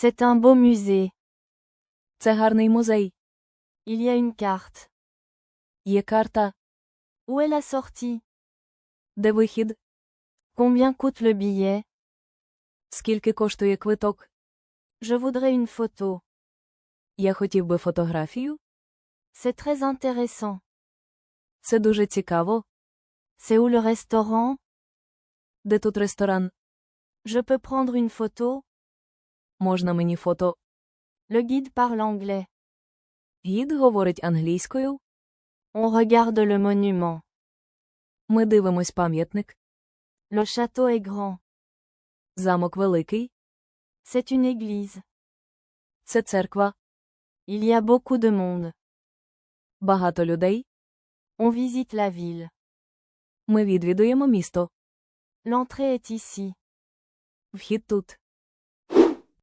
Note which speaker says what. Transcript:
Speaker 1: C'est un beau musée.
Speaker 2: Це гарний музей.
Speaker 1: Il y a une carte.
Speaker 2: Є карта.
Speaker 1: Où est la sortie
Speaker 2: Де вихід?
Speaker 1: Combien coûte le billet
Speaker 2: Скільки коштує квиток?
Speaker 1: Je voudrais une photo.
Speaker 2: Я хотів би фотографію.
Speaker 1: C'est très intéressant.
Speaker 2: Це дуже цікаво.
Speaker 1: C'est où le restaurant
Speaker 2: Де тут ресторан?
Speaker 1: Je peux prendre une photo
Speaker 2: Можна мені фото?
Speaker 1: Le guide parle anglais.
Speaker 2: Гід говорить англійською.
Speaker 1: On regarde le monument.
Speaker 2: Ми дивимось пам'ятник.
Speaker 1: Le château est grand.
Speaker 2: Замок великий.
Speaker 1: C'est une église.
Speaker 2: Це церква.
Speaker 1: Il y a beaucoup de monde.
Speaker 2: Багато людей.
Speaker 1: On visite la ville.
Speaker 2: Ми відвідуємо місто.
Speaker 1: L'entrée est ici.
Speaker 2: Вхід тут.